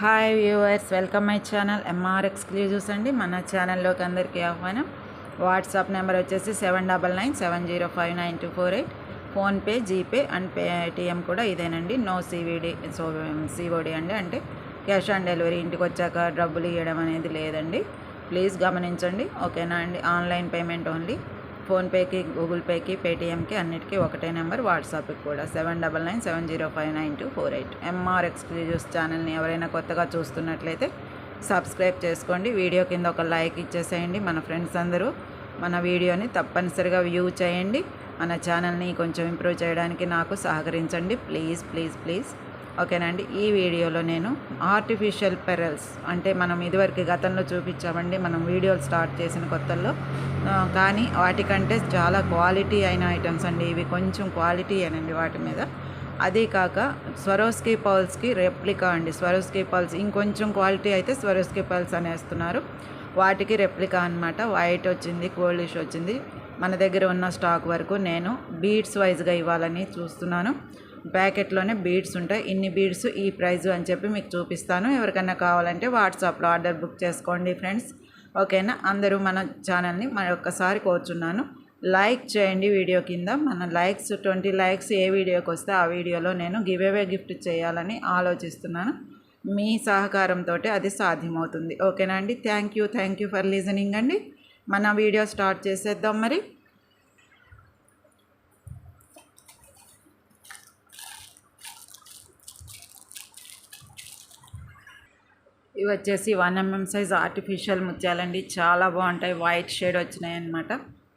Hi viewers welcome my channel MR exclusives అండి. మన ఛానల్లోకి అందరికీ ఆహ్వానం. వాట్సాప్ నెంబర్ వచ్చేసి seven double nine seven zero five nine two four eight PhonePe GPay and Paytm కూడా ఇదేనండి. నో సివిడి సో సిఓడి అండి. అంటే క్యాష్ ఆన్ డెలివరీ ఇంటికి వచ్చాక డబ్బులు ఇవ్వడం అనేది లేదండి. ప్లీజ్ గమనించండి. ఓకేనా అండి? Online payment only. ఫోన్పేకి గూగుల్ పేకి పేటిఎంకి అన్నిటికీ ఒకటే నెంబర్ వాట్సాప్కి కూడా. Seven double nine seven zero five nine two four eight. MR exclusives ఛానల్ని ఎవరైనా కొత్తగా చూస్తున్నట్లయితే సబ్స్క్రైబ్ చేసుకోండి. వీడియో కింద ఒక లైక్ ఇచ్చేసేయండి. మన ఫ్రెండ్స్ అందరూ మన వీడియోని తప్పనిసరిగా వ్యూ చేయండి. మన ఛానల్ని కొంచెం ఇంప్రూవ్ చేయడానికి నాకు సహకరించండి. Please please please. ఓకేనండి ఈ వీడియోలో నేను ఆర్టిఫిషియల్ పెరల్స్ అంటే మనం ఇదివరకు గతంలో చూపించామండి మనం వీడియోలు స్టార్ట్ చేసిన కొత్తల్లో. కానీ వాటికంటే చాలా క్వాలిటీ అయిన ఐటమ్స్ అండి. ఇవి కొంచెం క్వాలిటీ అనండి వాటి మీద. అదే కాక స్వరోస్కీ పౌల్స్కి రెప్లికా అండి. స్వరోస్కీ పాల్స్ ఇంకొంచెం క్వాలిటీ అయితే స్వరోస్కీ పౌల్స్ అనేస్తున్నారు. వాటికి రెప్లికా అన్నమాట. వైట్ వచ్చింది గోల్డిష్ వచ్చింది. మన దగ్గర ఉన్న స్టాక్ వరకు నేను బీడ్స్ వైజ్గా ఇవ్వాలని చూస్తున్నాను. ప్యాకెట్లోనే బీడ్స్ ఉంటాయి. ఇన్ని బీడ్స్ ఈ ప్రైజ్ అని చెప్పి మీకు చూపిస్తాను. ఎవరికైనా కావాలంటే వాట్సాప్లో ఆర్డర్ బుక్ చేసుకోండి ఫ్రెండ్స్. ఓకేనా? అందరూ మన ఛానల్ని మరొకసారి కోరుచున్నాను. లైక్ చేయండి వీడియో కింద. మన లైక్స్ ట్వంటీ లైక్స్ ఏ వీడియోకి వస్తే ఆ వీడియోలో నేను గివ్ అవే గిఫ్ట్ చేయాలని ఆలోచిస్తున్నాను. మీ సహకారంతో అది సాధ్యమవుతుంది. ఓకేనా అండి? Thank you. Thank you for listening అండి. మన వీడియో స్టార్ట్ చేసేద్దాం మరి. ఇవి వచ్చేసి వన్ ఎంఎం సైజ్ ఆర్టిఫిషియల్ ముత్యాలండి. చాలా బాగుంటాయి. వైట్ షేడ్ వచ్చినాయి అనమాట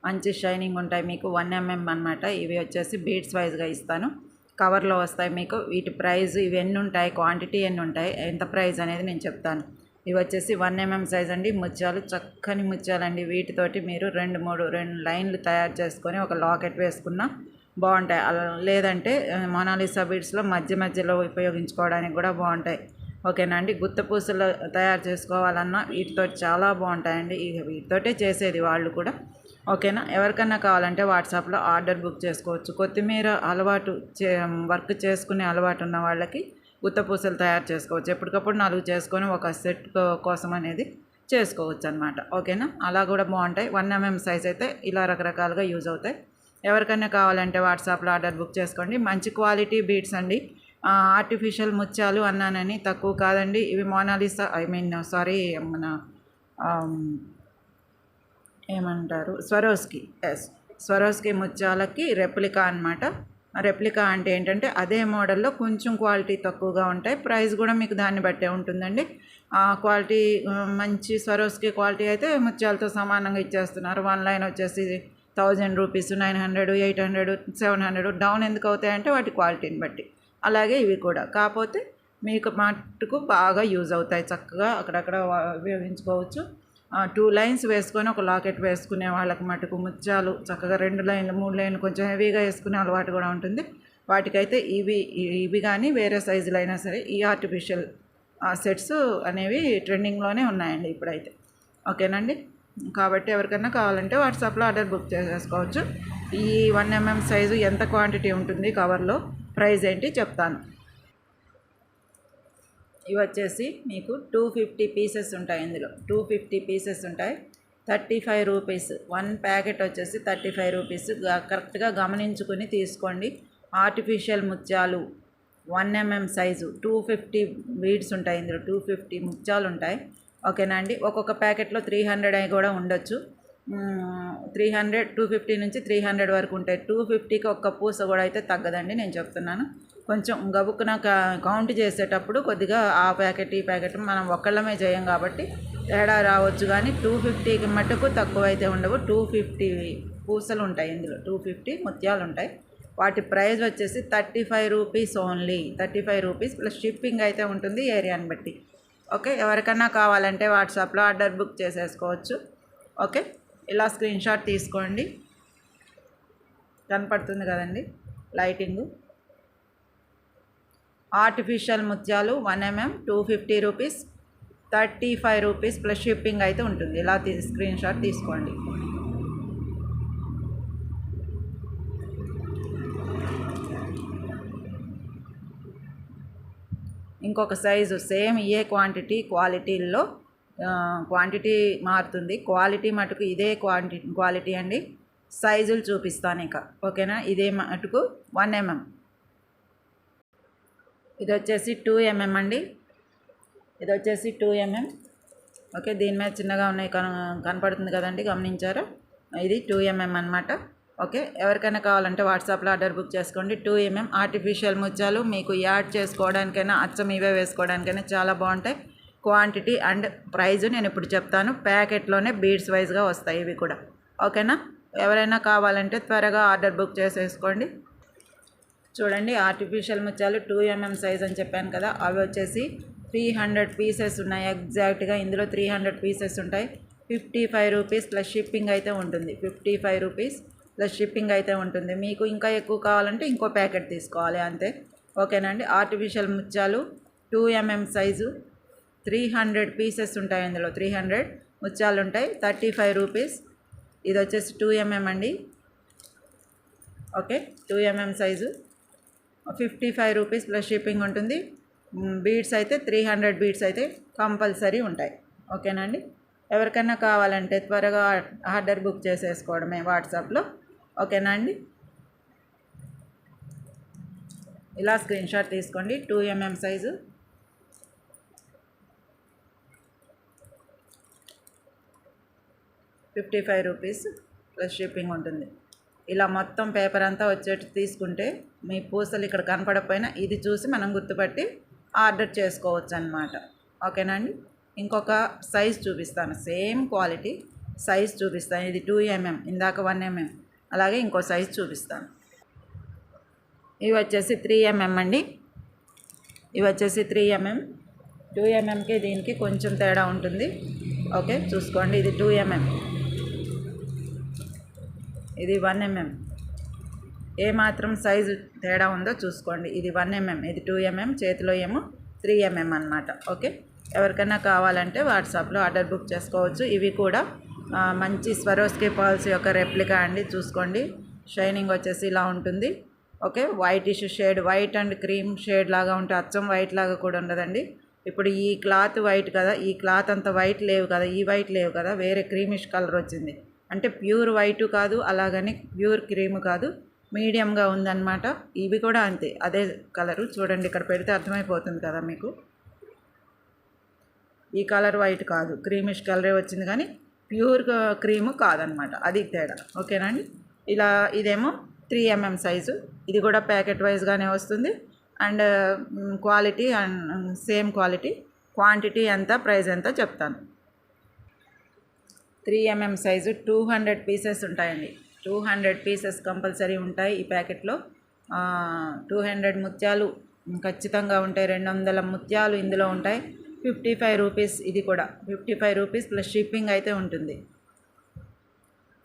మంచి షైనింగ్ ఉంటాయి మీకు. వన్ ఎంఎం అనమాట ఇవి వచ్చేసి బీడ్స్ వైజ్గా ఇస్తాను. కవర్లో వస్తాయి మీకు. వీటి ప్రైస్ ఇవి ఎన్ని ఉంటాయి? క్వాంటిటీ ఎన్ని ఉంటాయి? ఎంత ప్రైస్ అనేది నేను చెప్తాను. ఇవి వచ్చేసి వన్ ఎంఎం సైజ్ అండి. ముత్యాలు చక్కని ముత్యాలండి. వీటితోటి మీరు రెండు మూడు రెండు లైన్లు తయారు చేసుకొని ఒక లాకెట్ వేసుకున్నా బాగుంటాయి. అలా లేదంటే మొనాలిసా బీడ్స్లో మధ్య మధ్యలో ఉపయోగించుకోవడానికి కూడా బాగుంటాయి. ఓకేనా అండి? గుత్త పూసలు తయారు చేసుకోవాలన్నా వీటితో చాలా బాగుంటాయండి. ఇక వీటితోటే చేసేది వాళ్ళు కూడా. ఓకేనా? ఎవరికన్నా కావాలంటే వాట్సాప్లో ఆర్డర్ బుక్ చేసుకోవచ్చు. కొత్తిమీర అలవాటు చే వర్క్ చేసుకునే అలవాటు ఉన్న వాళ్ళకి గుత్త పూసలు తయారు చేసుకోవచ్చు. ఎప్పటికప్పుడు నాలుగు చేసుకొని ఒక సెట్ కోసం అనేది చేసుకోవచ్చు అనమాట ఓకేనా? అలా కూడా బాగుంటాయి. వన్ ఎంఎం సైజ్ అయితే ఇలా రకరకాలుగా యూజ్ అవుతాయి. ఎవరికైనా కావాలంటే వాట్సాప్లో ఆర్డర్ బుక్ చేసుకోండి. మంచి క్వాలిటీ బీడ్స్ అండి. ఆర్టిఫిషియల్ ముత్యాలు అన్నానని తక్కువ కాదండి. ఇవి Mona Lisa I mean sorry మన um, ఏమంటారు? స్వరోస్కి ఎస్ స్వరోస్కి ముత్యాలకి రెప్లికా అనమాట రెప్లికా అంటే ఏంటంటే అదే మోడల్లో కొంచెం క్వాలిటీ తక్కువగా ఉంటాయి. ప్రైస్ కూడా మీకు దాన్ని బట్టే ఉంటుందండి. క్వాలిటీ మంచి స్వరోస్కి క్వాలిటీ అయితే ముత్యాలతో సమానంగా ఇచ్చేస్తున్నారు. వన్ లైన్ వచ్చేసి thousand rupees nine hundred eight hundred seven hundred down ఎందుకు అవుతాయంటే వాటి క్వాలిటీని బట్టి. అలాగే ఇవి కూడా. కాకపోతే మీకు మట్టుకు బాగా యూజ్ అవుతాయి. చక్కగా అక్కడక్కడ ఉపయోగించుకోవచ్చు. టూ లైన్స్ వేసుకొని ఒక లాకెట్ వేసుకునే వాళ్ళకి మటుకు ముత్యాలు చక్కగా రెండు లైన్లు మూడు లైన్లు కొంచెం హెవీగా వేసుకునే అలవాటు కూడా ఉంటుంది. వాటికైతే ఇవి ఇవి కానీ వేరే సైజులు అయినా సరే ఈ ఆర్టిఫిషియల్ సెట్స్ అనేవి ట్రెండింగ్లోనే ఉన్నాయండి ఇప్పుడైతే. ఓకేనండి? కాబట్టి ఎవరికైనా కావాలంటే వాట్సాప్లో ఆర్డర్ బుక్ చేసేసుకోవచ్చు. ఈ వన్ ఎంఎం సైజు ఎంత క్వాంటిటీ ఉంటుంది కవర్లో? ప్రైస్ ఏంటి చెప్తాను. ఇవి వచ్చేసి మీకు టూ ఫిఫ్టీ పీసెస్ ఉంటాయి ఇందులో. టూ ఫిఫ్టీ పీసెస్ ఉంటాయి. Thirty five rupees. One packet వచ్చేసి థర్టీ ఫైవ్ రూపీస్. కరెక్ట్గా గమనించుకుని తీసుకోండి. ఆర్టిఫిషియల్ ముత్యాలు one mm size. Two fifty beads ఉంటాయి ఇందులో. టూ ఫిఫ్టీ ముత్యాలు ఉంటాయి. ఓకేనా అండి? ఒక్కొక్క ప్యాకెట్లో త్రీ హండ్రెడ్ అయి కూడా ఉండొచ్చు. త్రీ హండ్రెడ్ టూ ఫిఫ్టీ నుంచి త్రీ హండ్రెడ్ వరకు ఉంటాయి. టూ ఫిఫ్టీకి ఒక్క పూస కూడా అయితే తగ్గదండి నేను చెప్తున్నాను. కొంచెం గబుక్కున కౌంట్ చేసేటప్పుడు కొద్దిగా ఆ ప్యాకెట్ ఈ ప్యాకెట్ మనం ఒక్కళ్ళమే చేయం కాబట్టి తేడా రావచ్చు కానీ టూ ఫిఫ్టీకి మటుకు తక్కువ అయితే ఉండవు. టూ ఫిఫ్టీ పూసలు ఉంటాయి ఇందులో టూ ఫిఫ్టీ ముత్యాలు ఉంటాయి. వాటి ప్రైస్ వచ్చేసి thirty five rupees only thirty five rupees plus shipping అయితే ఉంటుంది ఏరియాని బట్టి. ఓకే ఎవరికన్నా కావాలంటే వాట్సాప్లో ఆర్డర్ బుక్ చేసేసుకోవచ్చు. ఓకే. ఇలా స్క్రీన్ షాట్ తీసుకోండి. కనపడుతుంది కదండి లైటింగు. ఆర్టిఫిషియల్ ముత్యాలు one mm two fifty rupees thirty five rupees plus shipping అయితే ఉంటుంది. ఇలా తీ స్క్రీన్ షాట్ తీసుకోండి. ఇంకొక సైజు సేమ్ ఇయే క్వాంటిటీ క్వాలిటీల్లో క్వాంటిటీ మారుతుంది. క్వాలిటీ మటుకు ఇదే క్వాంటి క్వాలిటీ అండి. సైజులు చూపిస్తాను ఇక. ఓకేనా? ఇదే మటుకు వన్ ఎంఎం mm. ఇది వచ్చేసి టూ ఎంఎం mm అండి. ఇది వచ్చేసి టూ ఎంఎం mm. ఓకే దీని మీద చిన్నగా ఉన్నాయి కన కనపడుతుంది కదండి గమనించారా? ఇది టూ ఎంఎం అనమాట ఓకే ఎవరికైనా కావాలంటే వాట్సాప్లో ఆర్డర్ బుక్ చేసుకోండి. టూ ఎంఎం ఆర్టిఫిషియల్ ముత్యాలు మీకు యాడ్ చేసుకోవడానికైనా అచ్చం ఇవే వేసుకోవడానికైనా చాలా బాగుంటాయి. క్వాంటిటీ అండ్ ప్రైజ్ నేను ఇప్పుడు చెప్తాను. ప్యాకెట్లోనే బీడ్స్ వైజ్గా వస్తాయి ఇవి కూడా. ఓకేనా? ఎవరైనా కావాలంటే త్వరగా ఆర్డర్ బుక్ చేసేసుకోండి. చూడండి ఆర్టిఫిషియల్ ముత్యాలు టూ ఎంఎం సైజ్ అని చెప్పాను కదా అవి వచ్చేసి త్రీ హండ్రెడ్ పీసెస్ ఉన్నాయి. ఎగ్జాక్ట్గా ఇందులో త్రీ హండ్రెడ్ పీసెస్ ఉంటాయి. Fifty five rupees plus shipping అయితే ఉంటుంది. Fifty five rupees plus shipping అయితే ఉంటుంది. మీకు ఇంకా ఎక్కువ కావాలంటే ఇంకో ప్యాకెట్ తీసుకోవాలి అంతే. ఓకేనండి ఆర్టిఫిషియల్ ముత్యాలు two mm size three hundred pieces ఉంటాయి ఇందులో త్రీ హండ్రెడ్ ముత్యాలు ఉంటాయి థర్టీ ఫైవ్ రూపీస్. ఇది వచ్చేసి టూ ఎంఎం అండి. Okay two mm size. Fifty five rupees plus shipping ఉంటుంది. బీడ్స్ అయితే త్రీ హండ్రెడ్ బీడ్స్ అయితే కంపల్సరీ ఉంటాయి. ఓకేనండి ఎవరికైనా కావాలంటే త్వరగా ఆర్డర్ బుక్ చేసేసుకోవడమే వాట్సాప్లో. ఓకేనా అండి? ఇలా స్క్రీన్ షాట్ తీసుకోండి two mm size. Fifty five rupees plus shipping ఉంటుంది. ఇలా మొత్తం పేపర్ అంతా వచ్చేట్టు తీసుకుంటే మీ పూసలు ఇక్కడ కనపడకపోయినా ఇది చూసి మనం గుర్తుపట్టి ఆర్డర్ చేసుకోవచ్చు అనమాట ఓకేనా అండి? ఇంకొక సైజ్ చూపిస్తాను. సేమ్ క్వాలిటీ సైజ్ చూపిస్తాను. ఇది టూ ఎంఎం ఇందాక వన్ ఎంఎం. అలాగే ఇంకో సైజ్ చూపిస్తాను. ఇవి వచ్చేసి త్రీ ఎంఎం అండి. ఇవి వచ్చేసి త్రీ ఎంఎం. టూ ఎంఎంకి దీనికి కొంచెం తేడా ఉంటుంది. ఓకే చూసుకోండి. ఇది టూ ఎంఎం. ఇది వన్ ఎంఎం. ఏ మాత్రం సైజు తేడా ఉందో చూసుకోండి. ఇది వన్ ఎంఎం ఇది టూ ఎంఎం చేతిలో ఏమో త్రీ ఎంఎం అనమాట ఓకే? ఎవరికైనా కావాలంటే వాట్సాప్లో ఆర్డర్ బుక్ చేసుకోవచ్చు. ఇవి కూడా మంచి స్వరోస్కి పాల్స్ యొక్క రెప్లికా అండి. చూసుకోండి. షైనింగ్ వచ్చేసి ఇలా ఉంటుంది. Okay? Whitish shade white and cream shade లాగా ఉంటే అచ్చం వైట్ లాగా కూడా ఉండదండి. ఇప్పుడు ఈ క్లాత్ వైట్ కదా. ఈ క్లాత్ అంత వైట్ లేవు కదా. ఈ వైట్ లేవు కదా. వేరే క్రీమిష్ కలర్ వచ్చింది. అంటే ప్యూర్ వైట్ కాదు అలాగని ప్యూర్ క్రీమ్ కాదు మీడియంగా ఉందన్నమాట. ఇవి కూడా అంతే అదే కలరు. చూడండి ఇక్కడ పెడితే అర్థమైపోతుంది కదా మీకు. ఈ కలర్ వైట్ కాదు క్రీమిష్ కలరే వచ్చింది కానీ ప్యూర్ క్రీమ్ కాదనమాట అది తేడా. ఓకేనండి ఇలా ఇదేమో త్రీ ఎంఎం సైజు. ఇది కూడా ప్యాకెట్ వైజ్గానే వస్తుంది. And quality and same quality. Quantity ఎంత ప్రైస్ ఎంత చెప్తాను. Three mm size two hundred pieces ఉంటాయండి. టూ హండ్రెడ్ పీసెస్ కంపల్సరీ ఉంటాయి ఈ ప్యాకెట్లో. టూ హండ్రెడ్ ముత్యాలు ఖచ్చితంగా ఉంటాయి. రెండు వందల ముత్యాలు ఇందులో ఉంటాయి. ఫిఫ్టీ ఫైవ్ రూపీస్ ఇది కూడా. Fifty five rupees plus shipping అయితే ఉంటుంది.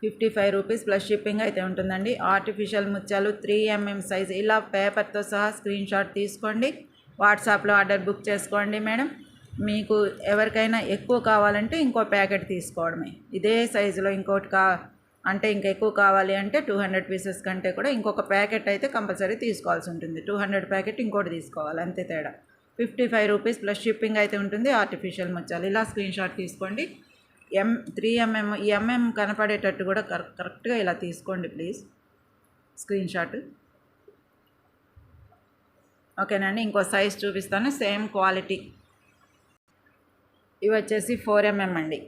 Fifty five rupees plus shipping అయితే ఉంటుందండి. ఆర్టిఫిషియల్ ముత్యాలు త్రీ ఎంఎం సైజ్. ఇలా పేపర్తో సహా స్క్రీన్ షాట్ తీసుకోండి. వాట్సాప్లో ఆర్డర్ బుక్ చేసుకోండి మేడం. మీకు ఎవరికైనా ఎక్కువ కావాలంటే ఇంకో ప్యాకెట్ తీసుకోవడమే. ఇదే సైజులో ఇంకోటి కా అంటే ఇంకా ఎక్కువ కావాలి అంటే టూ హండ్రెడ్ పీసెస్ కంటే కూడా ఇంకొక ప్యాకెట్ అయితే కంపల్సరీ తీసుకోవాల్సి ఉంటుంది. టూ హండ్రెడ్ ప్యాకెట్ ఇంకోటి తీసుకోవాలి అంతే తేడా. Fifty five rupees plus shipping అయితే ఉంటుంది ఆర్టిఫిషియల్ ముచ్చాలు ఇలా స్క్రీన్ షాట్ తీసుకోండి. ఎం త్రీ ఎంఎం ఈ ఎంఎం కనపడేటట్టు కూడా కరెక్ట్గా ఇలా తీసుకోండి ప్లీజ్. Screen shot. ఓకేనండి ఇంకో సైజ్ చూపిస్తాను సేమ్ క్వాలిటీ. ఇవి వచ్చేసి ఫోర్ ఎంఎం అండి.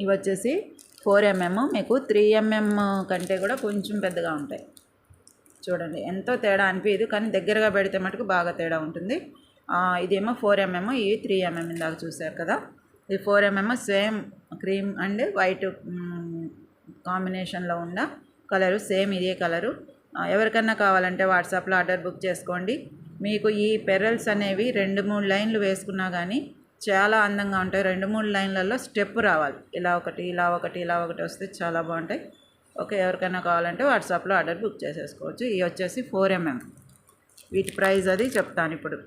ఇవి వచ్చేసి ఫోర్ ఎంఎం. మీకు త్రీ ఎంఎం కంటే కూడా కొంచెం పెద్దగా ఉంటాయి. చూడండి ఎంతో తేడా అనిపించదు కానీ దగ్గరగా పెడితే మటుకు బాగా తేడా ఉంటుంది. ఇదేమో ఫోర్ ఎంఎం. ఈ త్రీ ఎంఎం ఇందాక చూసారు కదా. ఇది four mm same cream and white కాంబినేషన్లో ఉన్న కలరు సేమ్ ఇదే కలరు. ఎవరికన్నా కావాలంటే వాట్సాప్లో ఆర్డర్ బుక్ చేసుకోండి. మీకు ఈ పెరల్స్ అనేవి రెండు మూడు లైన్లు వేసుకున్నా కానీ చాలా అందంగా ఉంటాయి. రెండు మూడు లైన్లలో స్టెప్ రావాలి. ఇలా ఒకటి ఇలా ఒకటి ఇలా ఒకటి వస్తే చాలా బాగుంటాయి. ఓకే ఎవరికైనా కావాలంటే వాట్సాప్లో ఆర్డర్ బుక్ చేసేసుకోవచ్చు. ఇవి వచ్చేసి ఫోర్ ఎంఎం. వీటి ప్రైస్ అది చెప్తాను ఇప్పుడు.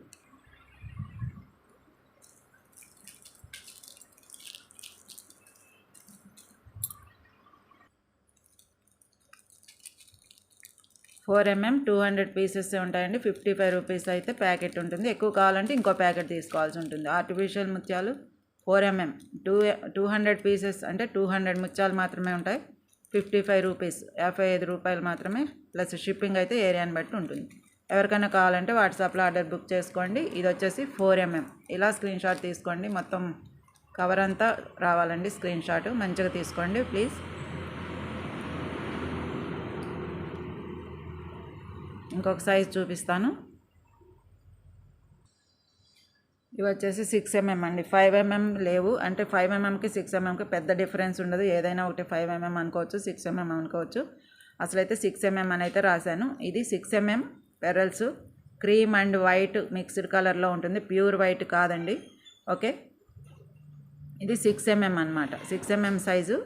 Four mm two hundred pieces ఉంటాయండి. ఫిఫ్టీ ఫైవ్ రూపీస్ అయితే ప్యాకెట్ ఉంటుంది. ఎక్కువ కావాలంటే ఇంకో ప్యాకెట్ తీసుకోవాల్సి ఉంటుంది. ఆర్టిఫిషియల్ ముత్యాలు four mm two two hundred pieces అంటే టూ హండ్రెడ్ ముత్యాలు మాత్రమే ఉంటాయి. ఫిఫ్టీ ఫైవ్ రూపీస్ యాభై ఐదు రూపాయలు మాత్రమే. ప్లస్ షిప్పింగ్ అయితే ఏరియాని బట్టి ఉంటుంది. ఎవరికైనా కావాలంటే వాట్సాప్లో ఆర్డర్ బుక్ చేసుకోండి. ఇది వచ్చేసి ఫోర్ ఎంఎం. ఇలా స్క్రీన్ షాట్ తీసుకోండి. మొత్తం కవర్ అంతా రావాలండి. స్క్రీన్ షాట్ మంచిగా తీసుకోండి ప్లీజ్. ఇంకొక సైజ్ చూపిస్తాను ఇవి వచ్చేసి సిక్స్ ఎంఎం అండి ఫైవ్ ఎంఎం లేవు అంటే ఫైవ్ ఎంఎంకి సిక్స్ ఎంఎంకి పెద్ద డిఫరెన్స్ ఉండదు ఏదైనా ఒకటి ఫైవ్ ఎంఎం అనుకోవచ్చు సిక్స్ ఎంఎం అనుకోవచ్చు అసలైతే సిక్స్ ఎంఎం అని అయితే రాశాను ఇది six mm pearls cream and white mixed కలర్లో ఉంటుంది ప్యూర్ వైట్ కాదండి ఓకే ఇది సిక్స్ ఎంఎం అనమాట సిక్స్ ఎంఎం సైజు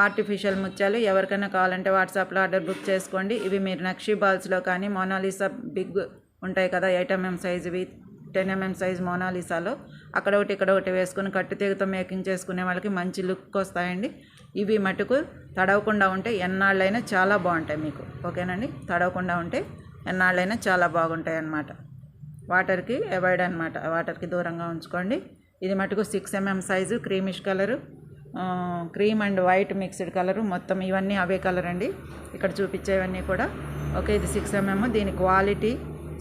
ఆర్టిఫిషియల్ ముత్యాలు ఎవరికైనా కావాలంటే వాట్సాప్లో ఆర్డర్ బుక్ చేసుకోండి. ఇవి మీరు నక్షీ బాల్స్లో కానీ మోనాలిసా బిగ్ ఉంటాయి కదా ఎయిట్ ఎంఎం సైజువి టెన్ ఎంఎం సైజ్ మోనాలిసాలో. అక్కడ ఒకటి ఇక్కడ ఒకటి వేసుకొని కట్టు తీగతో మేకింగ్ చేసుకునే వాళ్ళకి మంచి లుక్ వస్తాయండి. ఇవి మటుకు తడవకుండా ఉంటే ఎన్నాళ్ళైనా చాలా బాగుంటాయి మీకు. ఓకేనండి? తడవకుండా ఉంటే ఎన్నాళ్ళైనా చాలా బాగుంటాయి అన్నమాట. వాటర్కి అవాయిడ్ అనమాట వాటర్కి దూరంగా ఉంచుకోండి. ఇది మటుకు six mm size creamish colour. Cream and white mixed colour మొత్తం ఇవన్నీ అవే కలర్ అండి. ఇక్కడ చూపించేవన్నీ కూడా. ఓకే ఇది సిక్స్ ఎంఎం దీని క్వాలిటీ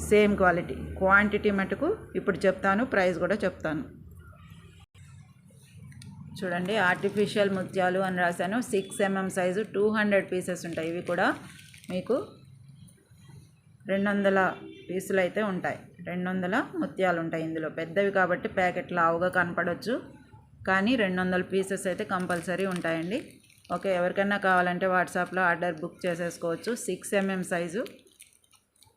సేమ్ క్వాలిటీ. క్వాంటిటీ మటుకు ఇప్పుడు చెప్తాను ప్రైస్ కూడా చెప్తాను. చూడండి ఆర్టిఫిషియల్ ముత్యాలు అని రాశాను. Six mm size two hundred pieces ఉంటాయి. ఇవి కూడా మీకు రెండు వందల పీసులు అయితే ఉంటాయి. రెండు వందల ముత్యాలు ఉంటాయి ఇందులో. పెద్దవి కాబట్టి ప్యాకెట్ లావుగా కనపడవచ్చు కానీ రెండు వందల పీసెస్ అయితే కంపల్సరీ ఉంటాయండి. ఓకే ఎవరికైనా కావాలంటే వాట్సాప్లో ఆర్డర్ బుక్ చేసేసుకోవచ్చు. Six mm size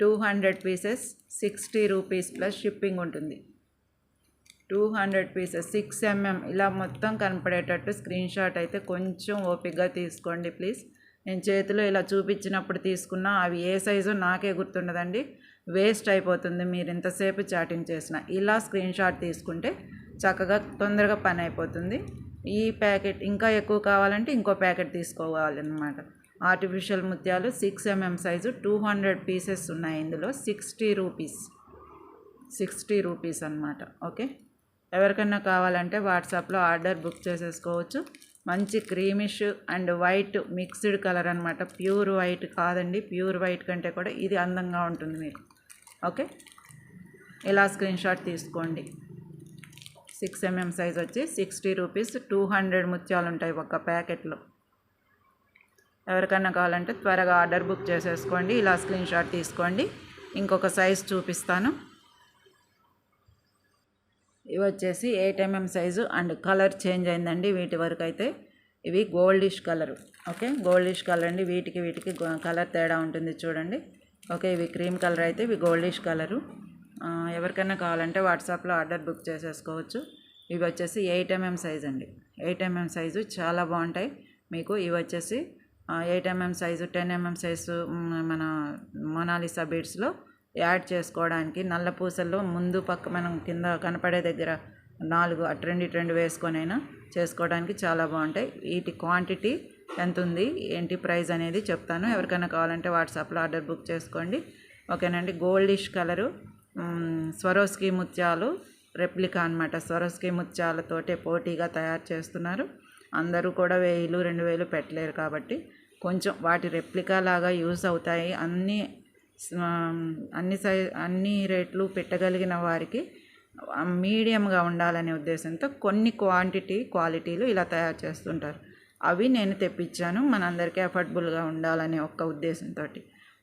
two hundred pieces sixty rupees plus shipping ఉంటుంది. Two hundred pieces six mm ఇలా మొత్తం కనపడేటట్టు స్క్రీన్ షాట్ అయితే కొంచెం ఓపిక్గా తీసుకోండి ప్లీజ్. నేను చేతిలో ఇలా చూపించినప్పుడు తీసుకున్నా అవి ఏ సైజు నాకే గుర్తుండదండి. వేస్ట్ అయిపోతుంది మీరు ఇంతసేపు చాటింగ్ చేసిన. ఇలా స్క్రీన్ షాట్ తీసుకుంటే చక్కగా తొందరగా పని అయిపోతుంది. ఈ ప్యాకెట్ ఇంకా ఎక్కువ కావాలంటే ఇంకో ప్యాకెట్ తీసుకోవాలన్నమాట ఆర్టిఫిషియల్ ముత్యాలు six mm size two hundred pieces ఉన్నాయి ఇందులో. Sixty rupees. సిక్స్టీ రూపీస్ అనమాట ఓకే? ఎవరికైనా కావాలంటే వాట్సాప్లో ఆర్డర్ బుక్ చేసేసుకోవచ్చు. మంచి creamish and white mixed colour అనమాట ప్యూర్ వైట్ కాదండి. ప్యూర్ వైట్ కంటే కూడా ఇది అందంగా ఉంటుంది మీకు. ఓకే? ఇలా స్క్రీన్ షాట్ తీసుకోండి. సిక్స్ ఎంఎం సైజ్ వచ్చి సిక్స్టీ రూపీస్ టూ హండ్రెడ్ ముత్యాలు ఉంటాయి ఒక ప్యాకెట్లో. ఎవరికైనా కావాలంటే త్వరగా ఆర్డర్ బుక్ చేసేసుకోండి ఇలా స్క్రీన్ షాట్ తీసుకోండి. ఇంకొక సైజ్ చూపిస్తాను. ఇవి వచ్చేసి eight mm size and colour change అయిందండి వీటి వరకు అయితే. ఇవి goldish colour okay? Goldish colour అండి వీటికి వీటికి కలర్ తేడా ఉంటుంది చూడండి. ఓకే ఇవి క్రీమ్ కలర్ అయితే ఇవి గోల్డిష్ కలరు. ఎవరికైనా కావాలంటే వాట్సాప్లో ఆర్డర్ బుక్ చేసేసుకోవచ్చు. ఇవి వచ్చేసి ఎయిట్ ఎంఎం సైజ్ అండి. ఎయిట్ ఎంఎం సైజు చాలా బాగుంటాయి. మీకు ఇవి వచ్చేసి eight mm size ten mm size మన మొనాలిసా బీడ్స్లో యాడ్ చేసుకోవడానికి నల్ల పూసల్లో ముందు పక్క మనం కింద కనపడే దగ్గర నాలుగు అటు రెండు ఇటు రెండు వేసుకొనైనా చేసుకోవడానికి చాలా బాగుంటాయి. వీటి క్వాంటిటీ ఎంత ఉంది ఏంటి ప్రైస్ అనేది చెప్తాను. ఎవరికైనా కావాలంటే వాట్సాప్లో ఆర్డర్ బుక్ చేసుకోండి. ఓకేనండి. గోల్డిష్ కలరు స్వరోస్కి ముత్యాలు రెప్లికా అనమాట స్వరోస్కి ముత్యాలతోటే పోటీగా తయారు చేస్తున్నారు. అందరూ కూడా వేలు రెండు వేలు పెట్టలేరు కాబట్టి కొంచెం వాటి రెప్లికా లాగా యూస్ అవుతాయి. అన్నీ అన్ని సై అన్ని రేట్లు పెట్టగలిగిన వారికి మీడియంగా ఉండాలనే ఉద్దేశంతో కొన్ని క్వాంటిటీ క్వాలిటీలు ఇలా తయారు చేస్తుంటారు. అవి నేను తెప్పించాను. మనందరికీ అఫోర్డబుల్గా ఉండాలనే ఒక్క ఉద్దేశంతో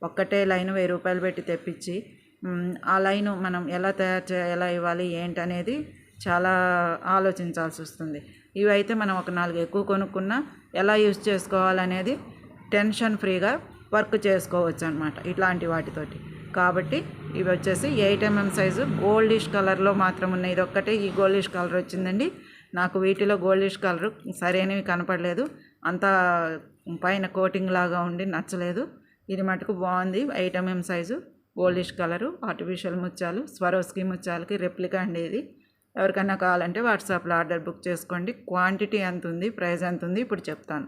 ఒక్కటే లైన్ వెయ్యి రూపాయలు పెట్టి తెప్పించి ఆ లైన్ మనం ఎలా తయారు చే ఎలా ఇవ్వాలి ఏంటనేది చాలా ఆలోచించాల్సి వస్తుంది. ఇవైతే మనం ఒక నాలుగు ఎక్కువ కొనుక్కున్నా ఎలా యూజ్ చేసుకోవాలనేది టెన్షన్ ఫ్రీగా వర్క్ చేసుకోవచ్చు అనమాట ఇట్లాంటి వాటితోటి. కాబట్టి ఇవి వచ్చేసి ఎయిట్ ఎంఎం సైజు గోల్డిష్ కలర్లో మాత్రం ఉన్నాయి. ఇది ఒక్కటే ఈ గోల్డిష్ కలర్ వచ్చిందండి. నాకు వీటిలో గోల్డిష్ కలర్ సరైనవి కనపడలేదు. అంత పైన కోటింగ్ లాగా ఉండి నచ్చలేదు. ఇది మటుకు బాగుంది. Eight mm size goldish colour artificial ముత్యాలు స్వరోస్కి ముత్యాలకి రెప్లికా అండి ఇది. ఎవరికైనా కావాలంటే వాట్సాప్లో ఆర్డర్ బుక్ చేసుకోండి. క్వాంటిటీ ఎంత ఉంది ప్రైస్ ఎంత ఉంది ఇప్పుడు చెప్తాను.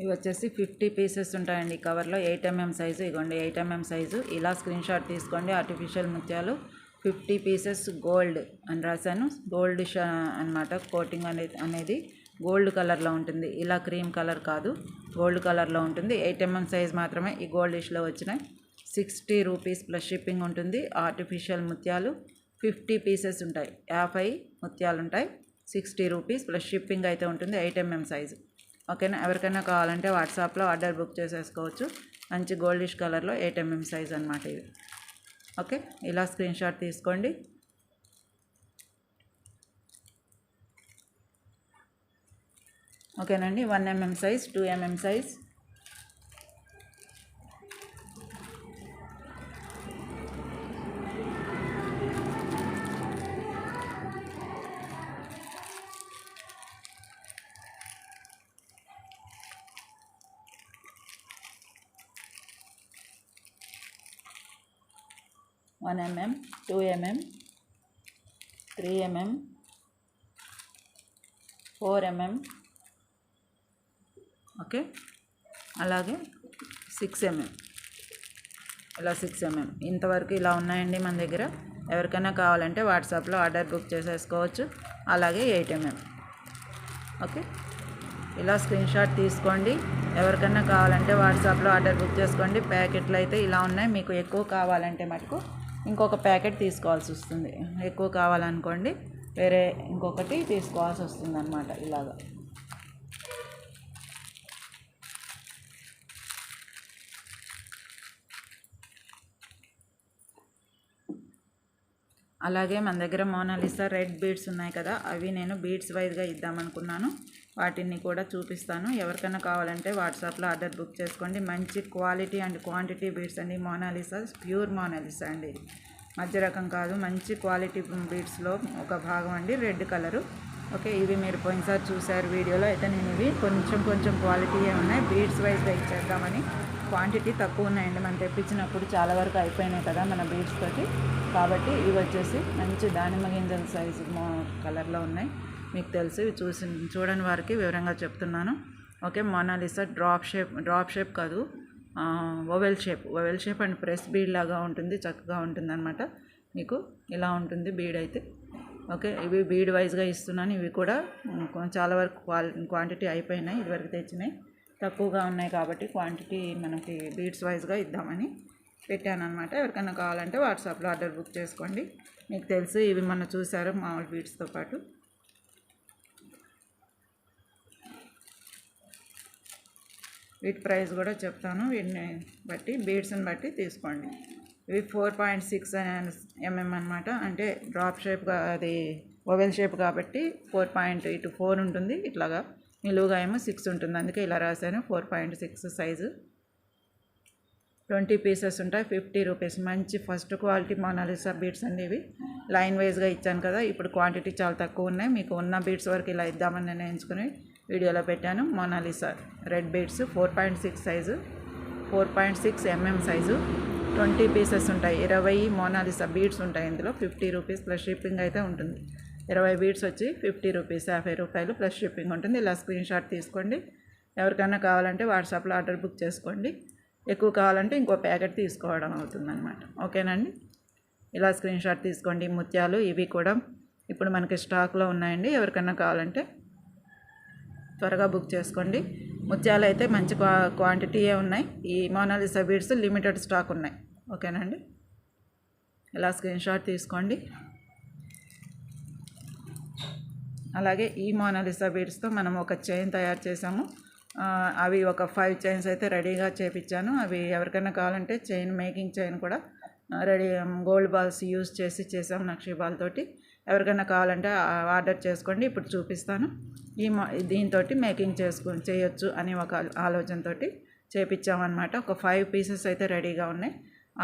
ఇవి వచ్చేసి ఫిఫ్టీ పీసెస్ ఉంటాయండి ఈ కవర్లో. ఎయిట్ ఎంఎం సైజు ఇగోండి ఎయిట్ ఎంఎం సైజు ఇలా స్క్రీన్ షాట్ తీసుకోండి. ఆర్టిఫిషియల్ ముత్యాలు ఫిఫ్టీ పీసెస్ గోల్డ్ అని రాశాను. గోల్డ్ షా అనమాట కోటింగ్ అనేది అనేది గోల్డ్ కలర్లో ఉంటుంది. ఇలా క్రీమ్ కలర్ కాదు గోల్డ్ కలర్లో ఉంటుంది. ఎయిట్ ఎంఎం సైజ్ మాత్రమే ఈ గోల్డ్ డిష్లో వచ్చినాయి సిక్స్టీ రూపీస్ ప్లస్ షిప్పింగ్ ఉంటుంది. ఆర్టిఫిషియల్ ముత్యాలు ఫిఫ్టీ పీసెస్ ఉంటాయి. యాభై ముత్యాలు ఉంటాయి. సిక్స్టీ రూపీస్ ప్లస్ షిప్పింగ్ అయితే ఉంటుంది. ఎయిట్ ఎంఎం సైజు ఓకేనా? ఎవరికైనా కావాలంటే వాట్సాప్లో ఆర్డర్ బుక్ చేసేసుకోవచ్చు. మంచి గోల్డిష్ కలర్లో ఎయిట్ H&M ఎంఎం సైజ్ అనమాట ఇది ఓకే? ఇలా స్క్రీన్ షాట్ తీసుకోండి. ఓకేనండి? One mm size two mm size one mm two mm three mm four mm okay? అలాగే సిక్స్ ఎంఎం ఇలా సిక్స్ ఎంఎం ఇంతవరకు ఇలా ఉన్నాయండి మన దగ్గర. ఎవరికైనా కావాలంటే వాట్సాప్లో ఆర్డర్ బుక్ చేసేసుకోవచ్చు. అలాగే ఎయిట్ ఎంఎం ఓకే? ఇలా స్క్రీన్ షాట్ తీసుకోండి. ఎవరికైనా కావాలంటే వాట్సాప్లో ఆర్డర్ బుక్ చేసుకోండి. ప్యాకెట్లు అయితే ఇలా ఉన్నాయి. మీకు ఎక్కువ కావాలంటే మటుకు ఇంకొక ప్యాకెట్ తీసుకోవాల్సి వస్తుంది. ఎక్కువ కావాలనుకోండి వేరే ఇంకొకటి తీసుకోవాల్సి వస్తుంది అనమాట ఇలాగా. అలాగే మన దగ్గర మోనాలిసా రెడ్ బీడ్స్ ఉన్నాయి కదా అవి నేను బీడ్స్ వైజ్గా ఇద్దామనుకున్నాను. వాటిని కూడా చూపిస్తాను. ఎవరికైనా కావాలంటే వాట్సాప్లో ఆర్డర్ బుక్ చేసుకోండి. మంచి క్వాలిటీ అండ్ క్వాంటిటీ బీడ్స్ అండి. Mona Lisa pure Mona Lisa అండి. మధ్య రకం కాదు మంచి క్వాలిటీ బీడ్స్లో ఒక భాగం అండి రెడ్ కలరు. ఓకే ఇవి మీరు పోయినసారి చూసారు వీడియోలో. అయితే నేను ఇవి కొంచెం కొంచెం క్వాలిటీ ఉన్నాయి. బీడ్స్ వైజ్గా ఇచ్చేద్దామని క్వాంటిటీ తక్కువ ఉన్నాయండి. మనం తెప్పించినప్పుడు చాలా వరకు అయిపోయినాయి కదా మన బీడ్స్ తోటి. కాబట్టి ఇవి వచ్చేసి మంచి దానిమ్మ గింజల సైజు కలర్లో ఉన్నాయి. మీకు తెలుసు ఇవి చూసి చూడని వారికి వివరంగా చెప్తున్నాను. Okay Mona Lisa drop shape drop shape కాదు. Oval shape. Oval shape and press bead లాగా ఉంటుంది చక్కగా ఉంటుంది అనమాట మీకు ఇలా ఉంటుంది బీడ్ అయితే. ఓకే ఇవి బీడ్ వైజ్గా ఇస్తున్నాను. ఇవి కూడా చాలా వరకు క్వాలి క్వాంటిటీ అయిపోయినాయి ఇదివరకు తెచ్చినాయి. తక్కువగా ఉన్నాయి కాబట్టి క్వాంటిటీ మనకి బీడ్స్ వైజ్గా ఇద్దామని పెట్టాను అనమాట ఎవరికైనా కావాలంటే వాట్సాప్లో ఆర్డర్ బుక్ చేసుకోండి. మీకు తెలుసు ఇవి మొన్న చూసారు మామూలు బీడ్స్తో పాటు. వీటి ప్రైస్ కూడా చెప్తాను. వీటిని బట్టి బీడ్స్ని బట్టి తీసుకోండి. ఇవి ఫోర్ పాయింట్ సిక్స్ ఎంఎం అనమాట అంటే డ్రాప్ షేప్గా అది ఓవెల్ షేప్ కాబట్టి ఫోర్ పాయింట్ ఇటు ఫోర్ ఉంటుంది. ఇట్లాగా నిలువుగా ఏమో సిక్స్ ఉంటుంది. అందుకే ఇలా రాశాను. Four point six size. Twenty pieces ఉంటాయి. Fifty rupees. మంచి first quality Mona Lisa beads అండి ఇవి. లైన్ వైజ్గా ఇచ్చాను కదా. ఇప్పుడు క్వాంటిటీ చాలా తక్కువ ఉన్నాయి. మీకు ఉన్న బీడ్స్ వరకు ఇలా ఇద్దామని నిర్ణయించుకుని వీడియోలో పెట్టాను. Mona Lisa red beads four point six size four point six mm size. Twenty pieces ఉంటాయి. ఇరవై మోనాలిసా బీడ్స్ ఉంటాయి ఇందులో. ఫిఫ్టీ రూపీస్ ప్లస్ షిప్పింగ్ అయితే ఉంటుంది. ఇరవై బీడ్స్ వచ్చి ఫిఫ్టీ రూపీస్ యాభై రూపాయలు ప్లస్ షిప్పింగ్ ఉంటుంది. ఇలా స్క్రీన్ షాట్ తీసుకోండి. ఎవరికైనా కావాలంటే వాట్సాప్లో ఆర్డర్ బుక్ చేసుకోండి. ఎక్కువ కావాలంటే ఇంకో ప్యాకెట్ తీసుకోవడం అవుతుందన్నమాట. ఓకేనండి? ఇలా స్క్రీన్ షాట్ తీసుకోండి. ముత్యాలు ఇవి కూడా ఇప్పుడు మనకి స్టాక్లో ఉన్నాయండి. ఎవరికైనా కావాలంటే త్వరగా బుక్ చేసుకోండి. ముత్యాలు అయితే మంచి క్వా క్వాంటిటీయే ఉన్నాయి. ఈ మోనాలిసా బీడ్స్ లిమిటెడ్ స్టాక్ ఉన్నాయి. ఓకేనండి ఇలా స్క్రీన్ షాట్ తీసుకోండి. అలాగే ఈ మోనాలిసా బీడ్స్తో మనం ఒక చైన్ తయారు చేసాము అవి ఒక ఫైవ్ చైన్స్ అయితే రెడీగా చేపించాను అవి ఎవరికైనా కావాలంటే చైన్ మేకింగ్ చైన్ కూడా రెడీ గోల్డ్ బాల్స్ యూస్ చేసి చేసాం నక్షీబాల్తోటి. ఎవరికైనా కావాలంటే ఆర్డర్ చేసుకోండి ఇప్పుడు చూపిస్తాను. ఈ మా దీంతో మేకింగ్ చేసుకో చేయొచ్చు అని ఒక ఆలోచనతో చేపించామన్నమాట ఒక ఫైవ్ పీసెస్ అయితే రెడీగా ఉన్నాయి.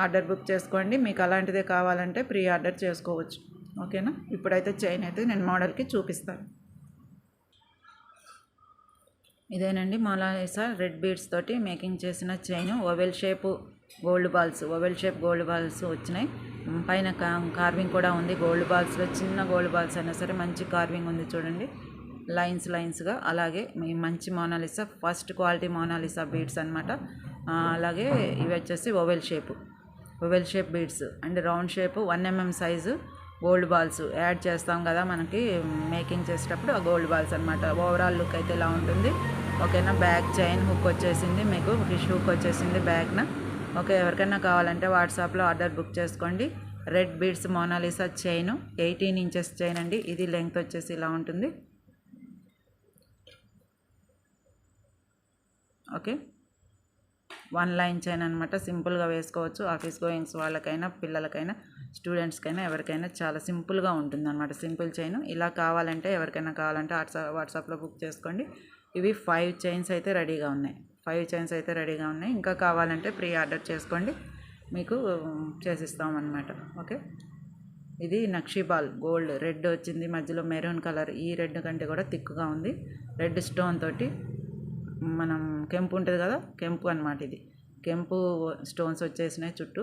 ఆర్డర్ బుక్ చేసుకోండి. మీకు అలాంటిదే కావాలంటే ప్రీ ఆర్డర్ చేసుకోవచ్చు. ఓకేనా? ఇప్పుడైతే చైన్ అయితే నేను మోడల్కి చూపిస్తాను. ఇదేనండి మొలాసా రెడ్ బీడ్స్ తోటి మేకింగ్ చేసిన chain. Oval shape gold balls oval shape gold balls వచ్చినాయి. పైన కార్వింగ్ కూడా ఉంది. గోల్డ్ బాల్స్లో చిన్న గోల్డ్ బాల్స్ అయినా సరే మంచి కార్వింగ్ ఉంది చూడండి. లైన్స్ లైన్స్గా అలాగే మంచి Mona Lisa first quality Mona Lisa beads అనమాట అలాగే ఇవి వచ్చేసి oval shape oval shape beads and round shape one mm size gold balls add చేస్తాం కదా మనకి మేకింగ్ చేసేటప్పుడు ఆ గోల్డ్ బాల్స్ అనమాట ఓవరాల్ లుక్ అయితే ఇలా ఉంటుంది. ఓకేనా బ్యాక్ చైన్ హుక్ వచ్చేసింది మీకు. ఫిష్ హుక్ వచ్చేసింది బ్యాక్న ఓకే ఎవరికైనా కావాలంటే వాట్సాప్లో ఆర్డర్ బుక్ చేసుకోండి. Red beads Mona Lisa chain eighteen inches chain అండి. ఇది లెంగ్త్ వచ్చేసి ఇలా ఉంటుంది. ఓకే. వన్ లైన్ చైన్ అనమాట సింపుల్గా వేసుకోవచ్చు. ఆఫీస్ గోయింగ్స్ వాళ్ళకైనా పిల్లలకైనా స్టూడెంట్స్కైనా ఎవరికైనా చాలా సింపుల్గా ఉంటుంది అనమాట సింపుల్ చైన్. ఇలా కావాలంటే ఎవరికైనా కావాలంటే వాట్సాప్ వాట్సాప్లో బుక్ చేసుకోండి. ఇవి ఫైవ్ చైన్స్ అయితే రెడీగా ఉన్నాయి. ఫైవ్ చైన్స్ అయితే రెడీగా ఉన్నాయి. ఇంకా కావాలంటే ప్రీ ఆర్డర్ చేసుకోండి. మీకు చేసిస్తాం ఓకే? ఇది నక్షిబాల్ గోల్డ్ రెడ్ వచ్చింది. మధ్యలో మెరూన్ కలర్ ఈ రెడ్ కంటే కూడా థిక్గా ఉంది. రెడ్ స్టోన్ తోటి మనం కెంపు ఉంటుంది కదా? కెంపు అనమాట ఇది. కెంపు స్టోన్స్ వచ్చేసినాయి చుట్టూ.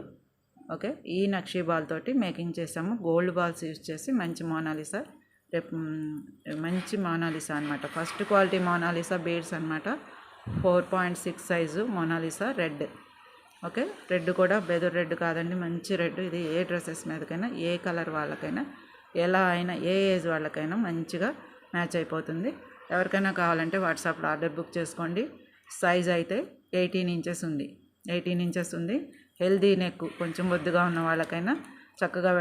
ఓకే? ఈ నక్షి బాల్ తోటి మేకింగ్ చేసాము. గోల్డ్ బాల్స్ యూజ్ చేసి మంచి మోనాలిసా రేపు మంచి మోనాలిసా అనమాట first quality Mona Lisa beads అనమాట four point six size Mona Lisa red. Okay? Red కూడా బెదర్ రెడ్ కాదండి. మంచి రెడ్. ఇది ఏ డ్రెస్సెస్ మీదకైనా ఏ కలర్ వాళ్ళకైనా ఎలా అయినా ఏ ఏజ్ వాళ్ళకైనా మంచిగా మ్యాచ్ అయిపోతుంది. ఎవరికైనా కావాలంటే వాట్సాప్లో ఆర్డర్ బుక్ చేసుకోండి. సైజ్ అయితే ఎయిటీన్ ఇంచెస్ ఉంది. ఎయిటీన్ ఇంచెస్ ఉంది. హెల్దీ నెక్ కొంచెం బొద్దుగా ఉన్న వాళ్ళకైనా చక్కగా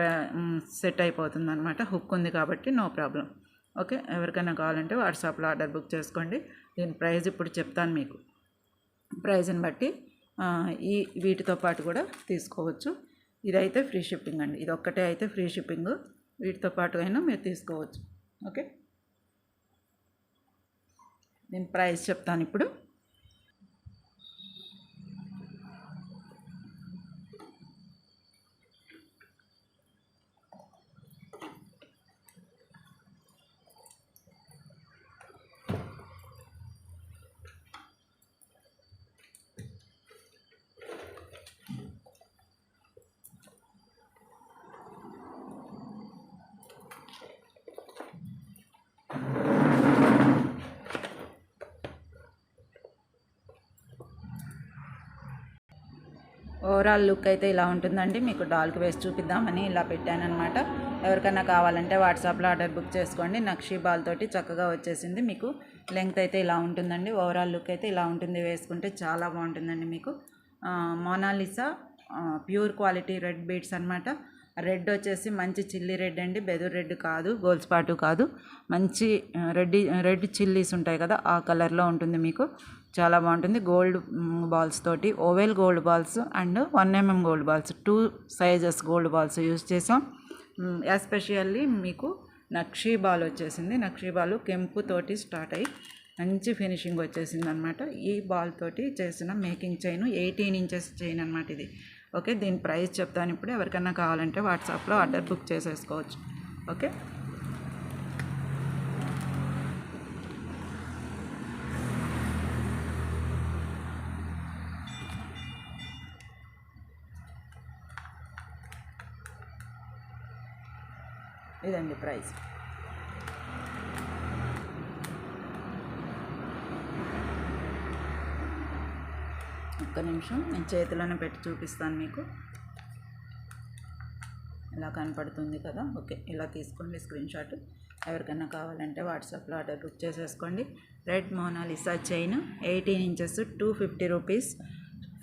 సెట్ అయిపోతుంది అనమాట హుక్ ఉంది కాబట్టి నో ప్రాబ్లం. ఓకే? ఎవరికైనా కావాలంటే వాట్సాప్లో ఆర్డర్ బుక్ చేసుకోండి. దీని ప్రైస్ ఇప్పుడు చెప్తాను మీకు. ప్రైజ్ని బట్టి ఈ వీటితో పాటు కూడా తీసుకోవచ్చు. ఇదైతే ఫ్రీ షిప్పింగ్ అండి. ఇది ఒక్కటే అయితే ఫ్రీ షిప్పింగ్. వీటితో పాటు అయినా మీరు తీసుకోవచ్చు. ఓకే? నేను ప్రైస్ చెప్తాను ఇప్పుడు. ఓవరాల్ లుక్ అయితే ఇలా ఉంటుందండి. మీకు డాల్కి వేసి చూపిద్దామని ఇలా పెట్టాను అనమాట ఎవరికైనా కావాలంటే వాట్సాప్లో ఆర్డర్ బుక్ చేసుకోండి. నక్షీ బాల్ తోటి చక్కగా వచ్చేసింది మీకు. లెంగ్త్ అయితే ఇలా ఉంటుందండి. ఓవరాల్ లుక్ అయితే ఇలా ఉంటుంది. వేసుకుంటే చాలా బాగుంటుందండి మీకు. Mona Lisa pure quality red beads అనమాట రెడ్ వచ్చేసి మంచి చిల్లీ రెడ్ అండి. బెదురు రెడ్ కాదు గోల్స్పాటు కాదు. మంచి రెడ్ రెడ్ చిల్లీస్ ఉంటాయి కదా ఆ కలర్లో ఉంటుంది మీకు. చాలా బాగుంటుంది. గోల్డ్ బాల్స్ తోటి. Oval gold balls and one MM gold balls. Two sizes gold balls use చేసాం. ఎస్పెషల్లీ మీకు నక్షీ బాల్ వచ్చేసింది. నక్షీ బాల్ కెంపుతోటి స్టార్ట్ అయ్యి మంచి ఫినిషింగ్ వచ్చేసింది అనమాట ఈ బాల్ తోటి చేసిన making chain eighteen inches chain అనమాట ఇది. ఓకే దీని ప్రైస్ చెప్తాను ఇప్పుడు. ఎవరికైనా కావాలంటే వాట్సాప్లో ఆర్డర్ బుక్ చేసేసుకోవచ్చు. ఓకే? ఇదండి ప్రైస్ ఒక్క నిమిషం నేను చేతిలోనే పెట్టి చూపిస్తాను మీకు. ఇలా కనపడుతుంది కదా? ఓకే ఇలా తీసుకోండి స్క్రీన్ షాట్. ఎవరికైనా కావాలంటే వాట్సాప్లో ఆర్డర్ బుక్ చేసేసుకోండి. Red Mona Lisa chain eighteen inches two fifty rupees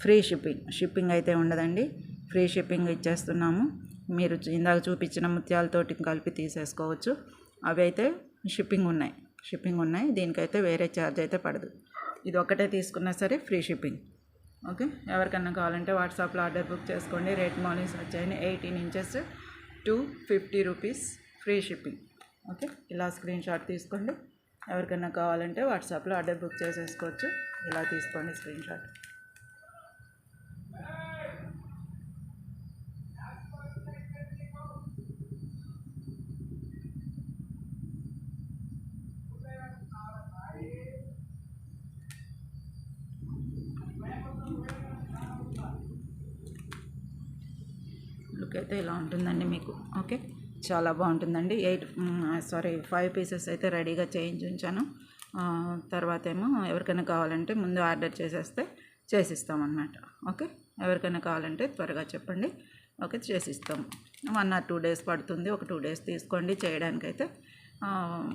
free shipping. Shipping అయితే ఉండదండి. ఫ్రీ షిప్పింగ్ ఇచ్చేస్తున్నాము. మీరు ఇందాక చూపించిన ముత్యాలతోటి కలిపి తీసేసుకోవచ్చు. అవి అయితే షిప్పింగ్ ఉన్నాయి. షిప్పింగ్ ఉన్నాయి. దీనికైతే వేరే ఛార్జ్ అయితే పడదు. ఇది ఒకటే తీసుకున్నా సరే ఫ్రీ షిప్పింగ్. ఓకే? ఎవరికన్నా కావాలంటే వాట్సాప్లో ఆర్డర్ బుక్ చేసుకోండి. రేట్ మార్నింగ్స్ వచ్చాయని eighteen inches two fifty rupees free shipping. Okay? ఇలా స్క్రీన్ షాట్ తీసుకోండి. ఎవరికైనా కావాలంటే వాట్సాప్లో ఆర్డర్ బుక్ చేసేసుకోవచ్చు. ఇలా తీసుకోండి స్క్రీన్ షాట్ లుక్ అయితే ఇలా ఉంటుందండి మీకు. ఓకే? చాలా బాగుంటుందండి. ఎయిట్ సారీ ఫైవ్ పీసెస్ అయితే రెడీగా చేయించి ఉంచాను తర్వాత ఏమో ఎవరికైనా కావాలంటే ముందు ఆర్డర్ చేసేస్తే చేసిస్తాం అన్నమాట ఓకే? ఎవరికైనా కావాలంటే త్వరగా చెప్పండి. ఓకే? చేసిస్తాము. వన్ ఆర్ టూ డేస్ పడుతుంది. ఒక టూ డేస్ తీసుకోండి చేయడానికైతే.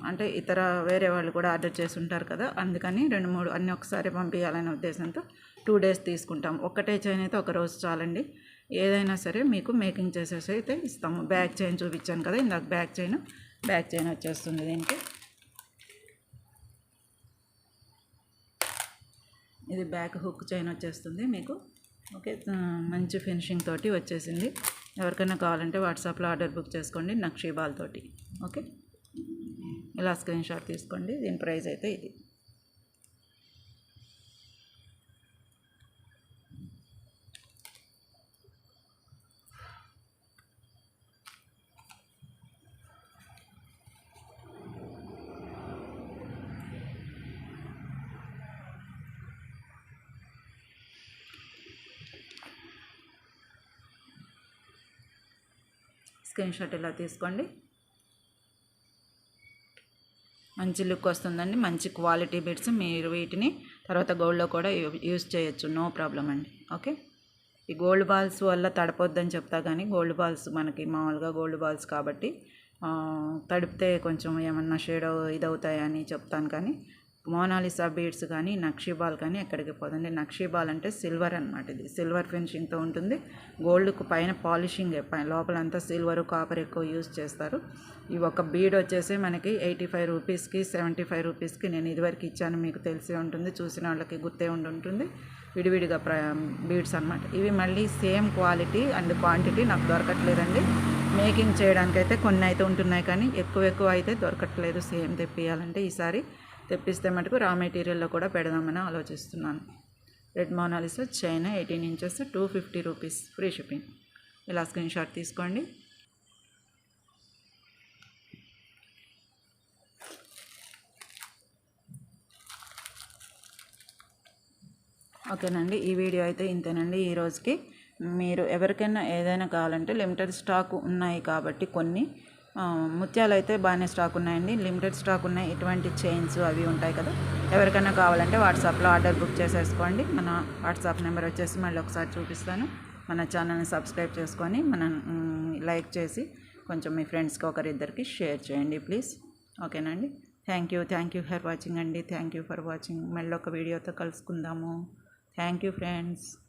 అంటే ఇతర వేరే వాళ్ళు కూడా ఆర్డర్ చేసి ఉంటారు కదా. అందుకని రెండు మూడు అన్నీ ఒకసారి పంపించాలనే ఉద్దేశంతో టూ డేస్ తీసుకుంటాం. ఒక్కటే చైన్ అయితే ఒక రోజు చాలండి. ఏదైనా సరే మీకు మేకింగ్ చేసేసి అయితే ఇస్తాము. బ్యాక్ చైన్ చూపించాను కదా ఇందాక బ్యాక్ చైన్ బ్యాక్ చైన్ వచ్చేస్తుంది దీనికి. ఇది బ్యాక్ హుక్ చైన్ వచ్చేస్తుంది మీకు. ఓకే మంచి ఫినిషింగ్ తోటి వచ్చేసింది. ఎవరికైనా కావాలంటే వాట్సాప్లో ఆర్డర్ బుక్ చేసుకోండి నక్షీబాల్ తోటి. ఓకే ఇలా స్క్రీన్ షాట్ తీసుకోండి. దీని ప్రైస్ అయితే ఇది. స్క్రీన్ షాట్ ఇలా తీసుకోండి. మంచి లుక్ వస్తుందండి. మంచి క్వాలిటీ బిడ్స్ మీరు వీటిని తర్వాత గోల్డ్లో కూడా యూ- యూస్ చేయొచ్చు. నో ప్రాబ్లం అండి. ఓకే? ఈ గోల్డ్ బాల్స్ వల్ల తడపొద్దని చెప్తా కానీ గోల్డ్ బాల్స్ మనకి మామూలుగా గోల్డ్ బాల్స్ కాబట్టి తడిపితే కొంచెం ఏమన్నా షేడ్ ఇదవుతాయని చెప్తాను కానీ మోనాలిసా బీడ్స్ కానీ నక్షీబాల్ కానీ ఎక్కడికి పోదండి. నక్షీ బాల్ అంటే సిల్వర్ అనమాట ఇది. సిల్వర్ ఫినిషింగ్తో ఉంటుంది. గోల్డ్కు పైన పాలిషింగ్ లోపలంతా సిల్వర్ కాపర్ ఎక్కువ యూజ్ చేస్తారు. ఈ ఒక బీడ్ వచ్చేసి మనకి ఎయిటీ ఫైవ్ రూపీస్కి సెవెంటీ ఫైవ్ రూపీస్కి నేను ఇదివరకు ఇచ్చాను. మీకు తెలిసే ఉంటుంది. చూసిన వాళ్ళకి గుర్తే ఉండి ఉంటుంది. విడివిడిగా ప్ర బీడ్స్ అనమాట ఇవి మళ్ళీ సేమ్ క్వాలిటీ అండ్ క్వాంటిటీ నాకు దొరకట్లేదండి. మేకింగ్ చేయడానికైతే కొన్ని అయితే ఉంటున్నాయి కానీ ఎక్కువ ఎక్కువ అయితే దొరకట్లేదు. సేమ్ తెప్పియాలంటే ఈసారి తెప్పిస్తే మటుకు రా మెటీరియల్లో కూడా పెడదామని ఆలోచిస్తున్నాను. Red Mona Lisa China eighteen inches two fifty rupees free shipping ఇలా స్క్రీన్ షాట్ తీసుకోండి. ఓకేనండి ఈ వీడియో అయితే ఇంతేనండి. ఈ రోజుకి మీరు ఎవరికైనా ఏదైనా కావాలంటే లిమిటెడ్ స్టాక్ ఉన్నాయి కాబట్టి కొన్ని ముత్యాలు అయితే బాగానే స్టాక్ ఉన్నాయండి. లిమిటెడ్ స్టాక్ ఉన్నాయి. ఇటువంటి చైన్స్ అవి ఉంటాయి కదా. ఎవరికైనా కావాలంటే వాట్సాప్లో ఆర్డర్ బుక్ చేసేసుకోండి. మన వాట్సాప్ నెంబర్ వచ్చేసి మళ్ళీ ఒకసారి చూపిస్తాను. మన ఛానల్ని సబ్స్క్రైబ్ చేసుకొని మన లైక్ చేసి కొంచెం మీ ఫ్రెండ్స్కి ఒకరిద్దరికి షేర్ చేయండి ప్లీజ్. ఓకేనండి? Thank you. Thank you for watching అండి. Thank you for watching. మళ్ళీ ఒక వీడియోతో కలుసుకుందాము. Thank you friends.